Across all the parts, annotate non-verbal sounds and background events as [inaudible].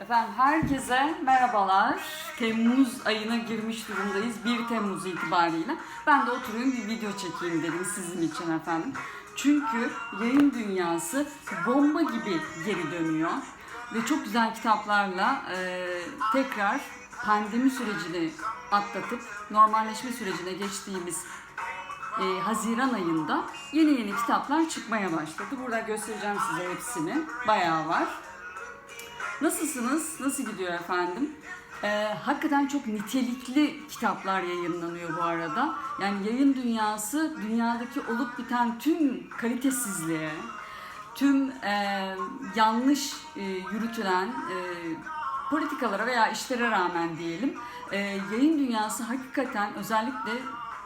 Efendim herkese merhabalar. Temmuz ayına girmiş durumdayız. 1 Temmuz itibariyle. Ben de oturayım bir video çekeyim dedim sizin için efendim. Çünkü yayın dünyası bomba gibi geri dönüyor. Ve çok güzel kitaplarla e, tekrar pandemi sürecini atlatıp normalleşme sürecine geçtiğimiz e, Haziran ayında yeni yeni kitaplar çıkmaya başladı. Burada göstereceğim size hepsini. Bayağı var. Nasılsınız? Nasıl gidiyor efendim? Ee, hakikaten çok nitelikli kitaplar yayınlanıyor bu arada. Yani yayın dünyası dünyadaki olup biten tüm kalitesizliğe, tüm e, yanlış e, yürütülen e, politikalara veya işlere rağmen diyelim e, yayın dünyası hakikaten özellikle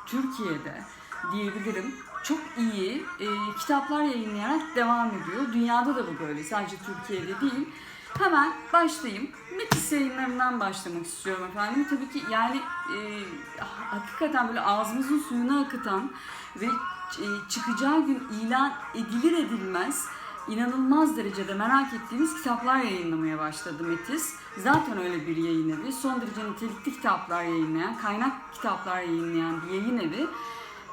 Türkiye'de diyebilirim çok iyi e, kitaplar yayınlayarak devam ediyor. Dünyada da bu böyle sadece Türkiye'de değil. Hemen başlayayım. Metis yayınlarından başlamak istiyorum efendim. Tabii ki yani e, hakikaten böyle ağzımızın suyunu akıtan ve e, çıkacağı gün ilan edilir edilmez inanılmaz derecede merak ettiğimiz kitaplar yayınlamaya başladı Metis. Zaten öyle bir yayın evi. Son derece nitelikli kitaplar yayınlayan, kaynak kitaplar yayınlayan bir yayın evi.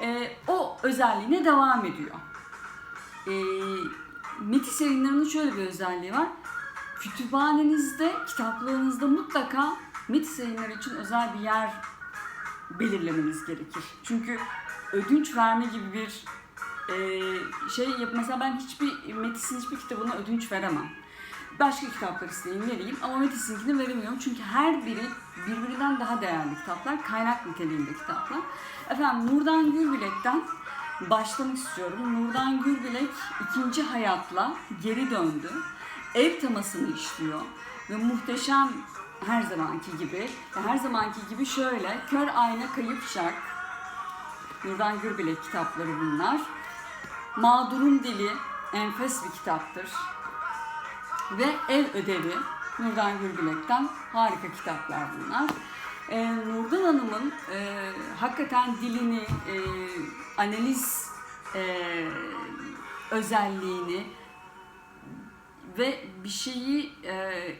E, o özelliğine devam ediyor. E, Metis yayınlarının şöyle bir özelliği var. Kütüphanenizde, kitaplığınızda mutlaka Metis yayınları için özel bir yer belirlemeniz gerekir. Çünkü ödünç verme gibi bir e, şey yap. Mesela ben hiçbir Metis'in hiçbir kitabına ödünç veremem. Başka kitaplar isteyeyim vereyim ama Metis'inkini veremiyorum. Çünkü her biri birbirinden daha değerli kitaplar. Kaynak niteliğinde kitaplar. Efendim Nurdan Gürbilek'ten başlamak istiyorum. Nurdan Gürbilek ikinci hayatla geri döndü. Ev temasını işliyor ve muhteşem her zamanki gibi, her zamanki gibi şöyle Kör Ayna Kayıp Şark, Nurdan Gürbilek kitapları bunlar. Mağdurun Dili enfes bir kitaptır. Ve Ev Ödevi Nurdan Gürbilek'ten harika kitaplar bunlar. Ee, Nurdan Hanım'ın e, hakikaten dilini, e, analiz e, özelliğini ve bir şeyi e,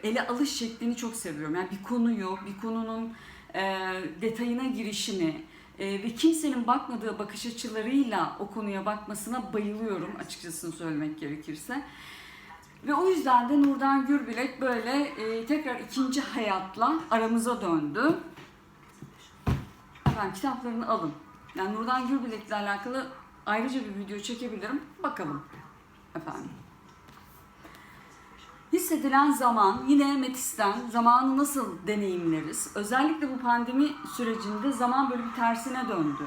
ele alış şeklini çok seviyorum. Yani bir konuyu, bir konunun e, detayına girişini e, ve kimsenin bakmadığı bakış açılarıyla o konuya bakmasına bayılıyorum açıkçası söylemek gerekirse. Ve o yüzden de Nurdan Gürbilek böyle e, tekrar ikinci hayatla aramıza döndü. Efendim kitaplarını alın. Yani Nurdan Gürbilek'le alakalı ayrıca bir video çekebilirim. Bakalım efendim. Hissedilen zaman yine Metis'ten zamanı nasıl deneyimleriz? Özellikle bu pandemi sürecinde zaman böyle bir tersine döndü.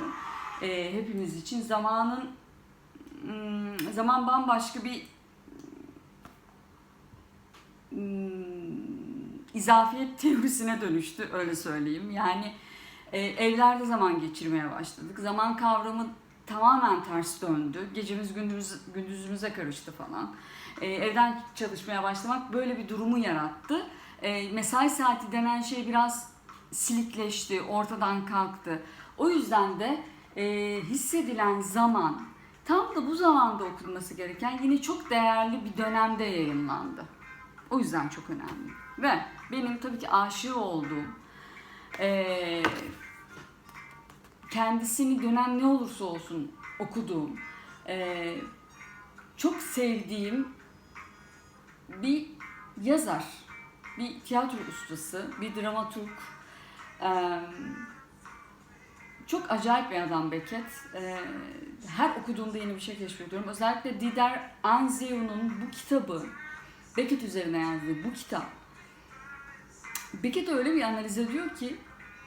Ee, hepimiz için zamanın hmm, zaman bambaşka bir hmm, izafiyet [laughs] teorisine dönüştü öyle söyleyeyim. Yani e, evlerde zaman geçirmeye başladık. Zaman kavramı tamamen ters döndü. Gecemiz gündüz, gündüzümüze karıştı falan. E, evden çalışmaya başlamak böyle bir durumu yarattı. E, mesai saati denen şey biraz silikleşti, ortadan kalktı. O yüzden de e, hissedilen zaman tam da bu zamanda okunması gereken yine çok değerli bir dönemde yayınlandı. O yüzden çok önemli. Ve benim tabii ki aşığı olduğum, e, kendisini dönem ne olursa olsun okuduğum, e, çok sevdiğim bir yazar, bir tiyatro ustası, bir dramaturg. E, çok acayip bir adam Beckett. E, her okuduğumda yeni bir şey keşfediyorum. Özellikle Dider Anzieu'nun bu kitabı, Beckett üzerine yazdığı bu kitap. Beckett öyle bir analiz ediyor ki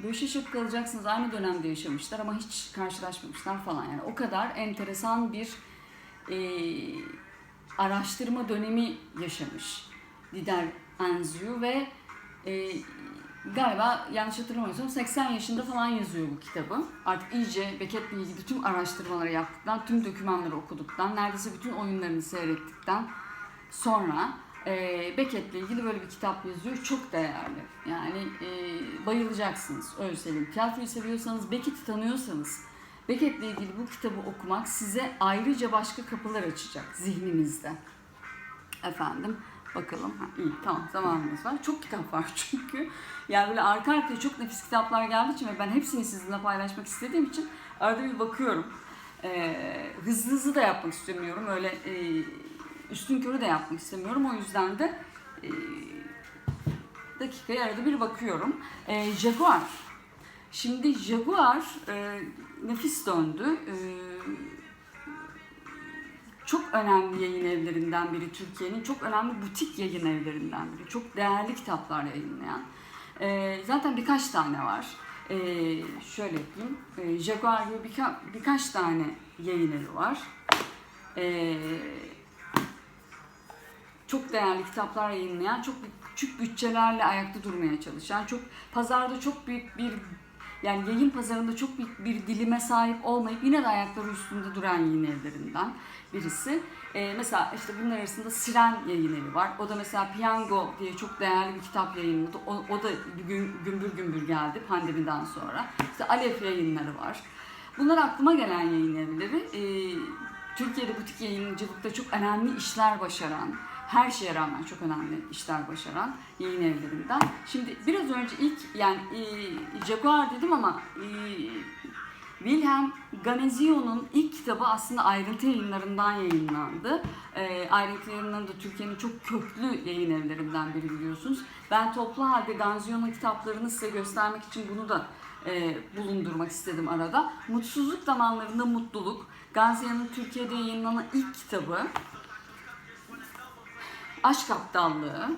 böyle şaşırıp kalacaksınız. Aynı dönemde yaşamışlar ama hiç karşılaşmamışlar falan. Yani o kadar enteresan bir e, araştırma dönemi yaşamış Dider Anzieu ve e, galiba yanlış hatırlamıyorsam 80 yaşında falan yazıyor bu kitabı. Artık iyice Beckett'le ilgili tüm araştırmaları yaptıktan, tüm dokümanları okuduktan, neredeyse bütün oyunlarını seyrettikten sonra e, Beckett'le ilgili böyle bir kitap yazıyor. Çok değerli. Yani e, bayılacaksınız. Öyle söyleyeyim. Tiyatroyu seviyorsanız, Beckett'i tanıyorsanız Beckett'le ilgili bu kitabı okumak size ayrıca başka kapılar açacak zihninizde. Efendim Bakalım. Ha, iyi tamam zamanımız var. Çok kitap var [laughs] çünkü. Yani böyle arka arkaya çok nefis kitaplar geldiği için ve ben hepsini sizinle paylaşmak istediğim için arada bir bakıyorum. Ee, hızlı hızlı da yapmak istemiyorum. Öyle e, üstün körü de yapmak istemiyorum. O yüzden de e, dakikaya arada bir bakıyorum. E, Jaguar. Şimdi Jaguar e, nefis döndü. E, çok önemli yayın evlerinden biri Türkiye'nin. Çok önemli butik yayın evlerinden biri. Çok değerli kitaplar yayınlayan. E, zaten birkaç tane var. E, şöyle yapayım. E, Jaguar gibi birka- birkaç tane yayın evi var. E, çok değerli kitaplar yayınlayan, çok küçük bütçelerle ayakta durmaya çalışan, çok pazarda çok büyük bir yani yayın pazarında çok büyük bir dilime sahip olmayıp yine de ayakları üstünde duran yayın evlerinden birisi. Ee, mesela işte bunlar arasında Siren yayın evi var. O da mesela Piyango diye çok değerli bir kitap yayınladı. O, o da gün, gümbür gümbür geldi pandemiden sonra. İşte Alef yayınları var. Bunlar aklıma gelen yayın evleri. Ee, Türkiye'de butik yayıncılıkta çok önemli işler başaran, her şeye rağmen çok önemli işler başaran yayın evlerinden. Şimdi biraz önce ilk yani e, Jaguar dedim ama e, Wilhelm Ganezio'nun ilk kitabı aslında ayrıntı yayınlarından yayınlandı. E, ayrıntı yayınları da Türkiye'nin çok köklü yayın evlerinden biri biliyorsunuz. Ben toplu halde Ganezio'nun kitaplarını size göstermek için bunu da e, bulundurmak istedim arada. Mutsuzluk zamanlarında mutluluk. Ganezio'nun Türkiye'de yayınlanan ilk kitabı. Aşk Aptallığı,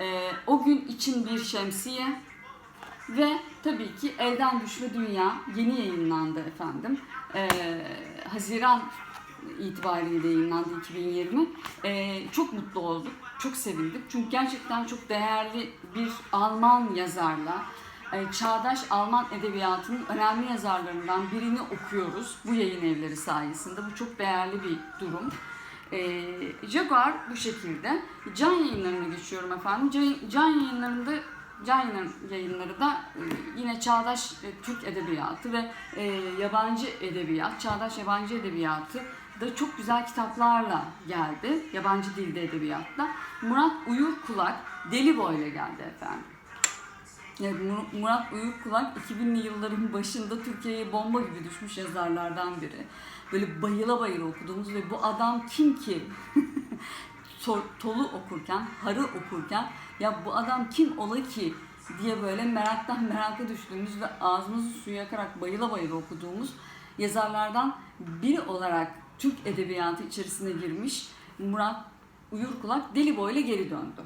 e, O Gün için Bir Şemsiye ve tabii ki Elden Düşme Dünya yeni yayınlandı efendim. E, Haziran itibariyle yayınlandı 2020. E, çok mutlu olduk, çok sevindik. Çünkü gerçekten çok değerli bir Alman yazarla, e, çağdaş Alman edebiyatının önemli yazarlarından birini okuyoruz bu yayın evleri sayesinde. Bu çok değerli bir durum. E, Jaguar bu şekilde. Can yayınlarına geçiyorum efendim. Can, can yayınlarında Can yayın- yayınları da e, yine çağdaş e, Türk edebiyatı ve e, yabancı edebiyat, çağdaş yabancı edebiyatı da çok güzel kitaplarla geldi. Yabancı dilde edebiyatla. Murat Uyur Kulak Deli Boy'la geldi efendim. Yani Mur- Murat Uyurkulak 2000'li yılların başında Türkiye'ye bomba gibi düşmüş yazarlardan biri. Böyle bayıla bayıla okuduğumuz ve bu adam kim ki? [laughs] To- Tolu okurken, Harı okurken ya bu adam kim ola ki diye böyle meraktan meraka düştüğümüz ve ağzımızı suya yakarak bayıla bayıla okuduğumuz yazarlardan biri olarak Türk edebiyatı içerisine girmiş Murat Uyurkulak Deli Boy'la geri döndü.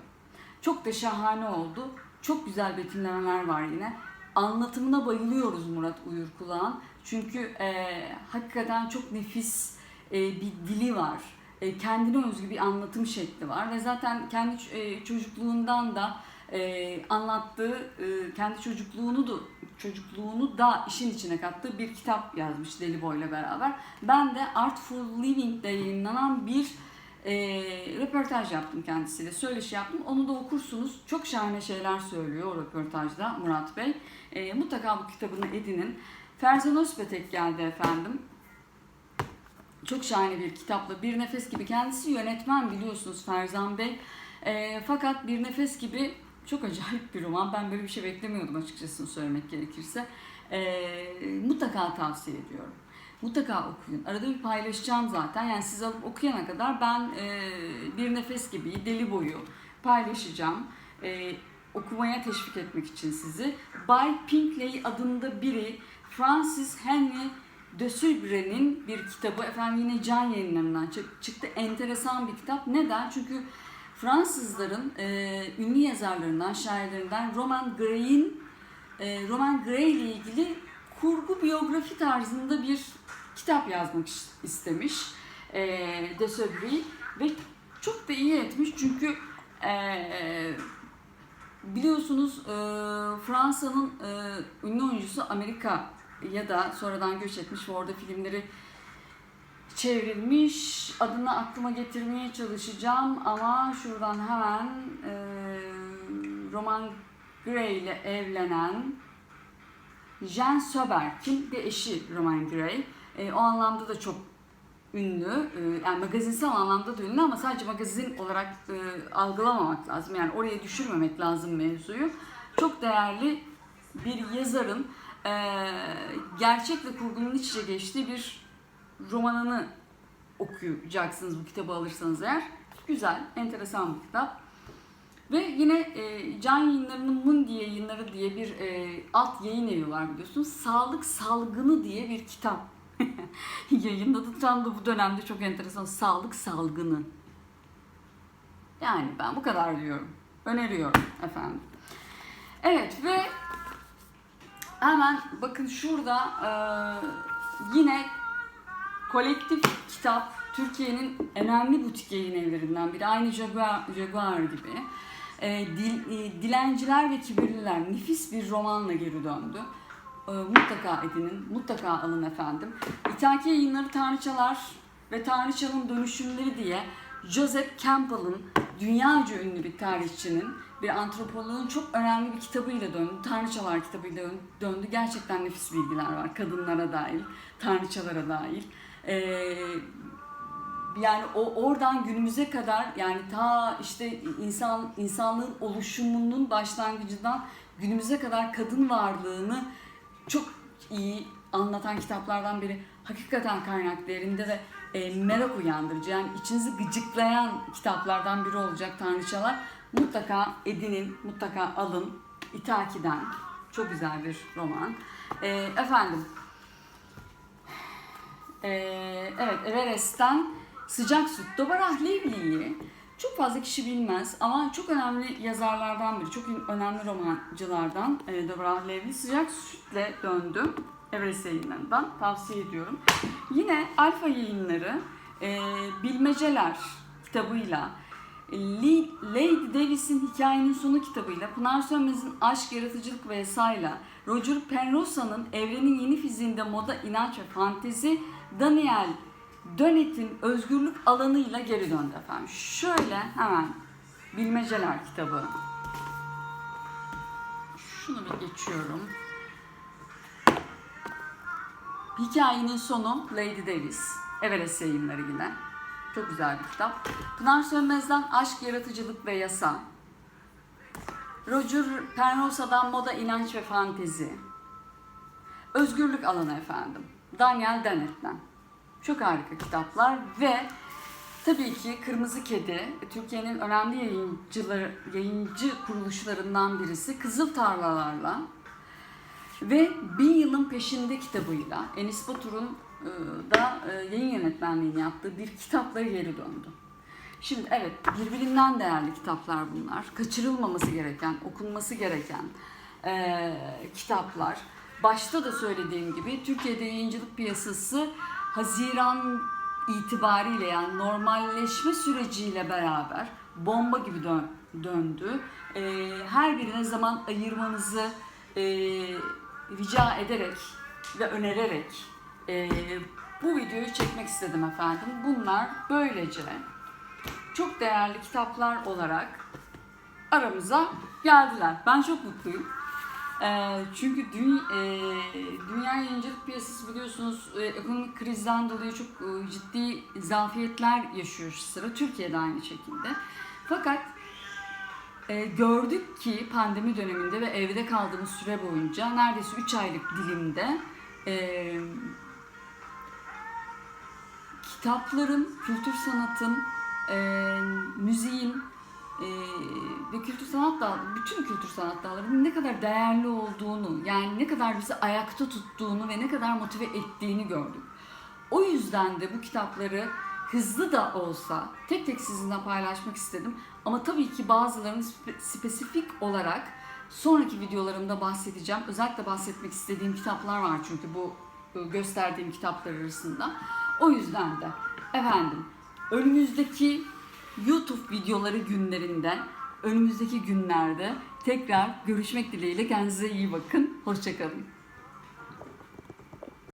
Çok da şahane oldu. Çok güzel betimlemeler var yine. Anlatımına bayılıyoruz Murat Uyurkulak'ın. Çünkü e, hakikaten çok nefis e, bir dili var. E, kendine özgü bir anlatım şekli var. Ve zaten kendi e, çocukluğundan da e, anlattığı, e, kendi çocukluğunu da çocukluğunu da işin içine kattığı bir kitap yazmış Deli Boy'la beraber. Ben de Artful Living'de yayınlanan bir e, röportaj yaptım kendisiyle, söyleşi yaptım. Onu da okursunuz. Çok şahane şeyler söylüyor o röportajda Murat Bey. E, mutlaka bu kitabını edinin. Ferzan Özpetek geldi efendim. Çok şahane bir kitapla Bir Nefes gibi. Kendisi yönetmen biliyorsunuz Ferzan Bey. E, fakat Bir Nefes gibi çok acayip bir roman. Ben böyle bir şey beklemiyordum açıkçası söylemek gerekirse. E, mutlaka tavsiye ediyorum. Mutlaka okuyun. Arada bir paylaşacağım zaten. Yani siz alıp okuyana kadar ben e, bir nefes gibi deli boyu paylaşacağım. E, okumaya teşvik etmek için sizi. Bay Pinkley adında biri Francis Henry de Subre'nin bir kitabı. Efendim yine can yayınlarından çı- çıktı. Enteresan bir kitap. Neden? Çünkü Fransızların e, ünlü yazarlarından, şairlerinden Roman Gray'in e, Roman Gray ile ilgili kurgu biyografi tarzında bir kitap yazmak is- istemiş e, de Sobry ve çok da iyi etmiş çünkü e, biliyorsunuz e, Fransa'nın e, ünlü oyuncusu Amerika ya da sonradan göç etmiş ve orada filmleri çevrilmiş. Adını aklıma getirmeye çalışacağım ama şuradan hemen e, Roman Gray ile evlenen Jean Söberk'in de eşi Roman Gray. E, o anlamda da çok ünlü, e, yani magazinsel anlamda da ünlü ama sadece magazin olarak e, algılamamak lazım. Yani oraya düşürmemek lazım mevzuyu. Çok değerli bir yazarın e, gerçekle kurgunun iç içe geçtiği bir romanını okuyacaksınız bu kitabı alırsanız eğer. Güzel, enteresan bir kitap. Ve yine e, Can Yayınları'nın Mundi Yayınları diye bir e, alt yayın evi var biliyorsunuz. Sağlık Salgını diye bir kitap [laughs] yayınladı. Tam da bu dönemde çok enteresan. Sağlık Salgını. Yani ben bu kadar diyorum. Öneriyorum efendim. Evet ve hemen bakın şurada e, yine kolektif kitap Türkiye'nin önemli butik yayın evlerinden biri. Aynı Jaguar, Jaguar gibi. E, dil, e, Dilenciler ve Kibirliler nefis bir romanla geri döndü. E, mutlaka edinin, mutlaka alın efendim. İthaki yayınları Tanrıçalar ve Tanrıçanın Dönüşümleri diye Joseph Campbell'ın dünyaca ünlü bir tarihçinin, bir antropoloğun çok önemli bir kitabıyla döndü. Tanrıçalar kitabıyla döndü. Gerçekten nefis bilgiler var. Kadınlara dair, tanrıçalara dair. Ee, yani o oradan günümüze kadar yani ta işte insan insanlığın oluşumunun başlangıcından günümüze kadar kadın varlığını çok iyi anlatan kitaplardan biri. Hakikaten kaynak değerinde ve e, merak uyandırıcı yani içinizi gıcıklayan kitaplardan biri olacak Tanrıçalar. Mutlaka edinin, mutlaka alın. İtaki'den. Çok güzel bir roman. E, efendim. E, evet Everest'ten Sıcak Süt. Dobarah Levli'yi çok fazla kişi bilmez ama çok önemli yazarlardan biri, çok önemli romancılardan e, Dobarah Levli Sıcak Süt'le döndü. Everest yayınlarından tavsiye ediyorum. Yine Alfa yayınları e, Bilmeceler kitabıyla e, Lady Davis'in Hikayenin Sonu kitabıyla, Pınar Sönmez'in Aşk, Yaratıcılık ve Yasayla, Roger Penrosa'nın Evrenin Yeni Fiziğinde Moda, İnanç ve Fantezi, Daniel Dönet'in özgürlük alanıyla geri döndü efendim. Şöyle hemen Bilmeceler kitabı. Şunu bir geçiyorum. Hikayenin sonu Lady Davis. Everest yayınları yine. Çok güzel bir kitap. Pınar Sönmez'den Aşk, Yaratıcılık ve Yasa. Roger Penrosa'dan Moda, İnanç ve Fantezi. Özgürlük alanı efendim. Daniel Dennett'ten. Çok harika kitaplar ve tabii ki Kırmızı Kedi Türkiye'nin önemli yayıncıları, yayıncı kuruluşlarından birisi Kızıl Tarlalarla ve Bin Yılın Peşinde kitabıyla Enis Batur'un e, da e, yayın yönetmenliğini yaptığı bir kitapla geri döndü. Şimdi evet birbirinden değerli kitaplar bunlar. Kaçırılmaması gereken, okunması gereken e, kitaplar. Başta da söylediğim gibi Türkiye'de yayıncılık piyasası Haziran itibariyle yani normalleşme süreciyle beraber bomba gibi dön, döndü. E, her birine zaman ayırmanızı e, rica ederek ve önererek e, bu videoyu çekmek istedim efendim. Bunlar böylece çok değerli kitaplar olarak aramıza geldiler. Ben çok mutluyum. E, çünkü dü, e, dünya yayıncılık piyasası biliyorsunuz e, ekonomik krizden dolayı çok e, ciddi zafiyetler yaşıyor sıra. Türkiye'de aynı şekilde. Fakat e, gördük ki pandemi döneminde ve evde kaldığımız süre boyunca neredeyse 3 aylık dilimde e, kitapların, kültür sanatın, e, müziğin e, ve kültür sanat da bütün kültür sanat dallarının ne kadar değerli olduğunu yani ne kadar bizi ayakta tuttuğunu ve ne kadar motive ettiğini gördük. O yüzden de bu kitapları hızlı da olsa tek tek sizinle paylaşmak istedim. Ama tabii ki bazılarını spe- spesifik olarak sonraki videolarımda bahsedeceğim. Özellikle bahsetmek istediğim kitaplar var çünkü bu e, gösterdiğim kitaplar arasında. O yüzden de efendim önümüzdeki YouTube videoları günlerinde önümüzdeki günlerde tekrar görüşmek dileğiyle kendinize iyi bakın. Hoşçakalın.